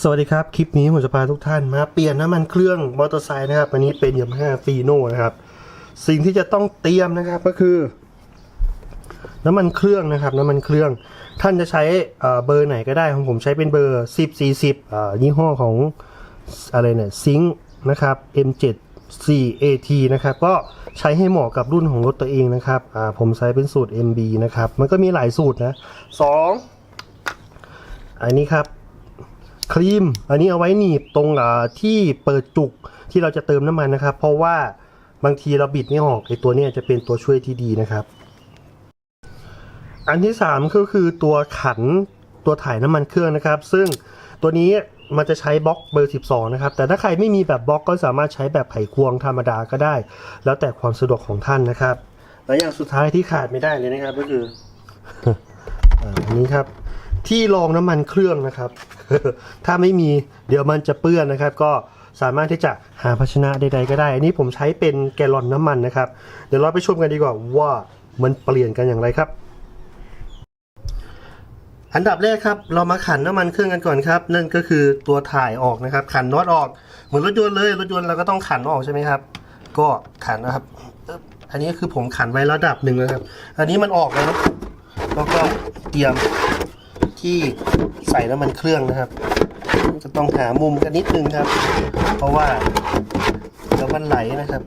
สวัสดีครับ คลิปนี้ผมจะพาทุกท่านมาเปลี่ยนน้ำมันเครื่องมอเตอร์ไซค์นะครับ อันนี้เป็นยามาฮ่าฟีโน่นะครับ สิ่งที่จะต้องเตรียมนะครับก็คือ น้ำมันเครื่องนะครับ น้ำมันเครื่อง ท่านจะใช้เบอร์ไหนก็ได้ของผมใช้เป็นเบอร์ 10 40ยี่ห้อของอะไรเนี่ยซิงนะครับ M7 4AT นะครับก็ใช้ให้เหมาะกับรุ่นของรถตัวเองนะครับผมใช้เป็นสูตร MB นะครับ มันก็มีหลายสูตรนะสองอันนี้ครับ ครีม อันนี้เอาไว้หนีบตรงอ่าที่เปิดจุกที่เราจะเติมน้ำมันนะครับ เพราะว่าบางทีเราบิดไม่ออกไอตัวเนี้ยจะเป็นตัวช่วยที่ดีนะครับ อันที่สามก็คือตัวขันตัวถ่ายน้ำมันเครื่องนะครับ ซึ่งตัวนี้มันจะใช้บล็อกเบอร์ 12 นะครับ แต่ถ้าใครไม่มีแบบบล็อกก็สามารถใช้แบบไขควงธรรมดาก็ได้ แล้วแต่ความสะดวกของท่านนะครับ และอย่างสุดท้ายที่ขาดไม่ได้เลยนะครับก็คืออ่าอันนี้ครับ ที่รองน้ำมันเครื่องนะครับ ถ้าไม่มีเดี๋ยวมันจะเปื้อนนะครับ ก็สามารถที่จะหาภาชนะใดๆก็ได้ อันนี้ผมใช้เป็นแกลลอนน้ำมันนะครับ เดี๋ยวเราไปชมกันดีกว่าว่ามันเปลี่ยนกันอย่างไรครับ อันดับแรกครับ เรามาขันน้ำมันเครื่องกันก่อนครับ นั่นก็คือตัวถ่ายออกนะครับ ขันน็อตออก เหมือนรถยนต์เลย รถยนต์เราก็ต้องขันออกใช่ไหมครับ ก็ขันนะครับ อันนี้คือผมขันไว้ระดับหนึ่งนะครับ อันนี้มันออกแล้วแล้วก็เตรียม ที่ใส่น้ำมันเครื่องนะครับ จะต้องหามุมกันนิดนึงครับ เพราะว่าเดี๋ยวมันไหลนะครับ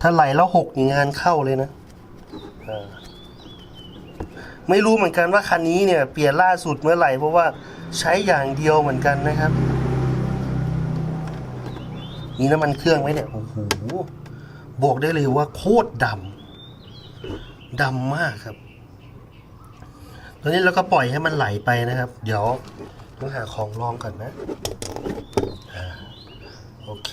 ถ้าไหลแล้วหกงานเข้าเลยนะไม่รู้เหมือนกันว่าคันนี้เนี่ย เปลี่ยนล่าสุดเมื่อไหร่ เพราะว่าใช้อย่างเดียวเหมือนกันนะครับมีน้ำมันเครื่องไหมเนี่ยโอ้โหบอกได้เลยว่าโคตรดำ ดำมากครับ ตอนนี้เราก็ปล่อยให้มันไหลไปนะครับ เดี๋ยวต้องหาของรองก่อนนะอ่าโอเค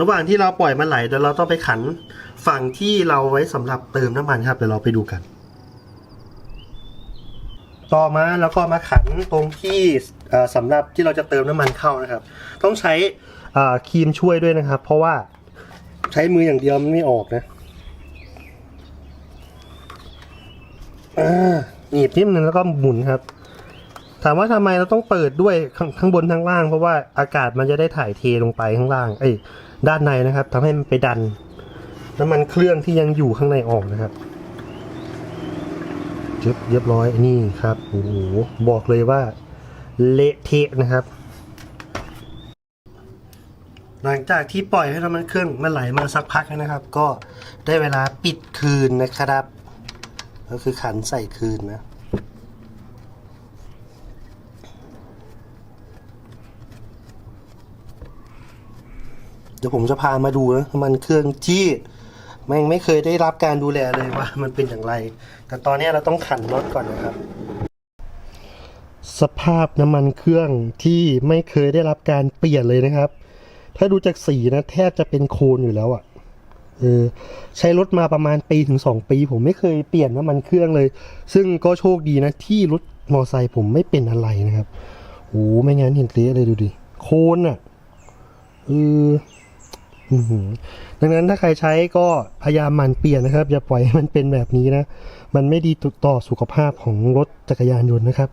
ระหว่างที่เราปล่อยมันไหลเดี๋ยวเราต้องไปขันฝั่งที่เราไว้สำหรับเติมน้ำมันครับเดี๋ยวเราไปดูกัน ต่อมาแล้วก็มาขันตรงที่สำหรับที่เราจะเติมน้ำมันเข้านะครับ ต้องใช้ครีมช่วยด้วยนะครับ เพราะว่าใช้มืออย่างเดียวมันไม่ออกนะ อ่าหนีบนิดนึงแล้วก็หมุนครับ ถามว่าทำไมเราต้องเปิดด้วยข้างข้างบนข้างล่าง เพราะว่าอากาศมันจะได้ถ่ายเทลงไปข้างล่างเอ้ด้านในนะครับทำให้มันไปดันน้ำมันเครื่องที่ยังอยู่ข้างในออกนะครับเรียบเรียบร้อยนี่ครับโอ้โหบอกเลยว่าเละเทะนะครับ หลังจากที่ปล่อยให้น้ำมันเครื่องมันไหลมาสักพักนะครับ ก็ได้เวลาปิดคืนนะครับ ก็คือขันใส่คืนนะเดี๋ยวผมจะพามาดูนะมันเครื่องที่แม่งไม่เคยได้รับการดูแลเลยว่า มันเป็นอย่างไร แต่ตอนนี้เราต้องขันน็อตก่อนนะครับ สภาพน้ำมันเครื่องที่ไม่เคยได้รับการเปลี่ยนเลยนะครับ ถ้าดูจากสีนะแทบจะเป็นโคลนอยู่แล้วอะ่ะ เออใช้รถมาประมาณปีถึงสองปี ผมไม่เคยเปลี่ยนน้ำมันเครื่องเลย ซึ่งก็โชคดีนะที่รถมอไซค์ผมไม่เป็นอะไรนะครับโอ้ไม่งั้นเห็นเละเลยดูดิโคนอะ่ะเอออื้อดังนั้นถ้าใครใช้ก็พยายามมันเปลี่ยนนะครับ อย่าปล่อยให้มันเป็นแบบนี้นะ มันไม่ดีต่อสุขภาพของรถจักรยานยนต์นะครับ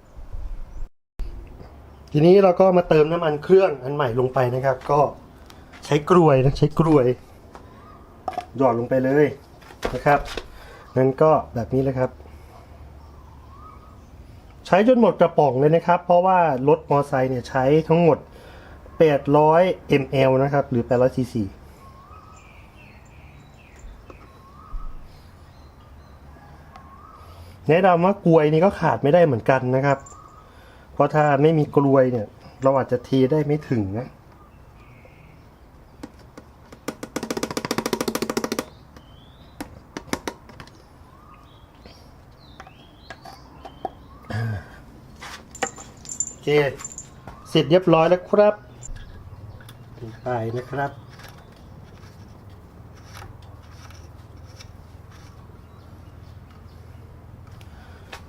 ทีนี้เราก็มาเติมน้ำมันเครื่องอันใหม่ลงไปนะครับ ก็ใช้กลวยนะใช้กลวย หยอดลงไปเลยนะครับนั้นก็แบบนี้เลยครับ ใช้จนหมดกระป๋องเลยนะครับ เพราะว่ารถมอไซค์เนี่ยใช้ทั้งหมด 800 ml นะครับ หรือ 800 cc แนะนำว่ากลวยนี่ก็ขาดไม่ได้เหมือนกันนะครับ เพราะถ้าไม่มีกลวยเนี่ย เราอาจจะเทได้ไม่ถึงนะ เคเสร็จเรียบร้อยแล้วครับไปนะครับ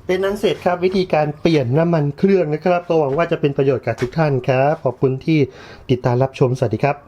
เป็นนั้นเสร็จครับวิธีการเปลี่ยนน้ำมันเครื่องนะครับ ก็หวังว่าจะเป็นประโยชน์กับทุกท่านครับ ขอบคุณที่ติดตามรับชม สวัสดีครับ